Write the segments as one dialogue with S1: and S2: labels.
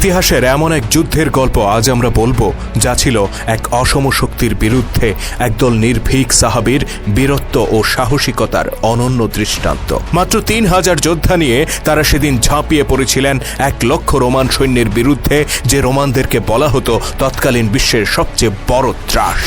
S1: ইতিহাসের এমন এক যুদ্ধের গল্প আজ আমরা বলব, যা ছিল এক অসম শক্তির বিরুদ্ধে একদল নির্ভীক সাহাবীর বীরত্ব ও সাহসিকতার অনন্য দৃষ্টান্ত। মাত্র তিন হাজার যোদ্ধা নিয়ে তারা সেদিন ঝাঁপিয়ে পড়েছিলেন এক লক্ষ রোমান সৈন্যের বিরুদ্ধে, যে রোমানদেরকে বলা হতো তৎকালীন বিশ্বের সবচেয়ে বড় ত্রাস।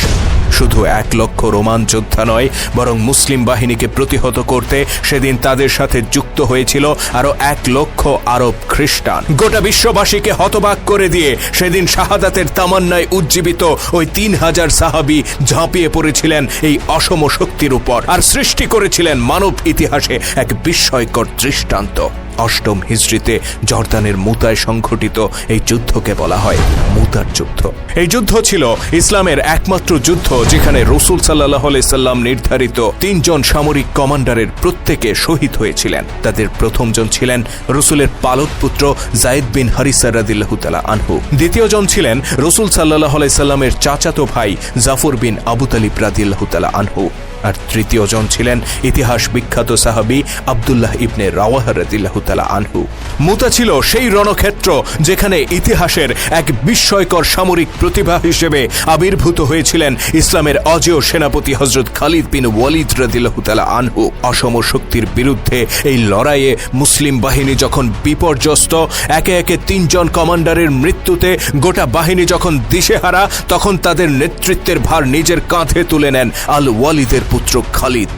S1: শুধু এক লক্ষ রোমান যোদ্ধা নয়, বরং মুসলিম বাহিনীকে প্রতিহত করতে সেদিন তাদের সাথে যুক্ত হয়েছিল আরও এক লক্ষ আরব খ্রিস্টান। গোটা বিশ্ববাসীকে হতবাক করে দিয়ে সেদিন শাহাদাতের তামান্নায় উজ্জীবিত ওই তিন হাজার সাহাবি ঝাঁপিয়ে পড়েছিলেন এই অসম শক্তির উপর, আর সৃষ্টি করেছিলেন মানব ইতিহাসে এক বিস্ময়কর দৃষ্টান্ত। অষ্টম হিজড়িতে জর্দানের মুতায় সংঘটিত এই যুদ্ধকে বলা হয় মুতার যুদ্ধ। এই যুদ্ধ ছিল ইসলামের একমাত্র যুদ্ধ যেখানে রসুল সাল্লাহ সাল্লাম নির্ধারিত তিনজন সামরিক কমান্ডারের প্রত্যেকে শহীদ হয়েছিলেন। তাদের প্রথমজন ছিলেন রসুলের পালক পুত্র জায়েদ বিন হারিসা রাদিল্লাহুতালা আনহু। দ্বিতীয়জন ছিলেন রসুল সাল্লাহ সাল্লামের চাচাতো ভাই জাফর বিন আবু তালিব রাদিল্লাহুতালা আনহু। আর তৃতীয় জন ছিলেন ইতিহাস বিখ্যাত সাহাবি আবদুল্লাহ ইবনে রাওয়াহ রাদিল্লাহু তাআলা আনহু। মুতা ছিল সেই রণক্ষেত্র যেখানে ইতিহাসের এক বিস্ময়কর সামরিক প্রতিভা হিসেবে আবির্ভূত হয়েছিলেন ইসলামের অজেয় সেনাপতি হজরত খালিদ বিন ওয়ালিদ রাদিল্লাহু তাআলা আনহু। অসম শক্তির বিরুদ্ধে এই লড়াইয়ে মুসলিম বাহিনী যখন বিপর্যস্ত, একে একে তিনজন কমান্ডারের মৃত্যুতে গোটা বাহিনী যখন দিশেহারা, তখন তাদের নেতৃত্বের ভার নিজের কাঁধে তুলে নেন আল ওয়ালিদের পুত্র খালিদ,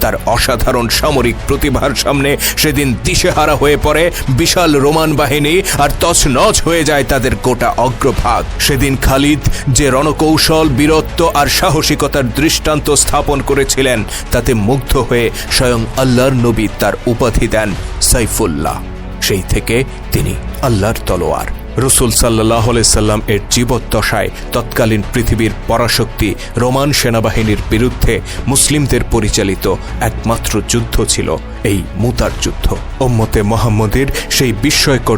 S1: তার অসাধারণ সামরিক প্রতিভার সামনে সেদিন দিশেহারা হয়ে পড়ে বিশাল রোমান বাহিনী আর তছনছ হয়ে যায় তাদের গোটা অগ্রভাগ। সেদিন খালিদ যে রণকৌশল, বীরত্ব আর সাহসিকতার দৃষ্টান্ত স্থাপন করেছিলেন, তাতে মুগ্ধ হয়ে স্বয়ং আল্লাহর নবী তার উপাধি দেন সাইফুল্লাহ। সেই থেকে তিনি আল্লাহর তলোয়ার। রসুল সাল্লাহ সাল্লাম এর জীবদ্দশায় তৎকালীন পৃথিবীর পরাশক্তি রোমান সেনাবাহিনীর বিরুদ্ধে মুসলিমদের পরিচালিত একমাত্র যুদ্ধ ছিল, এই মুতার যুদ্ধ। ওম্মতে মোহাম্মদের সেই বিস্ময়কর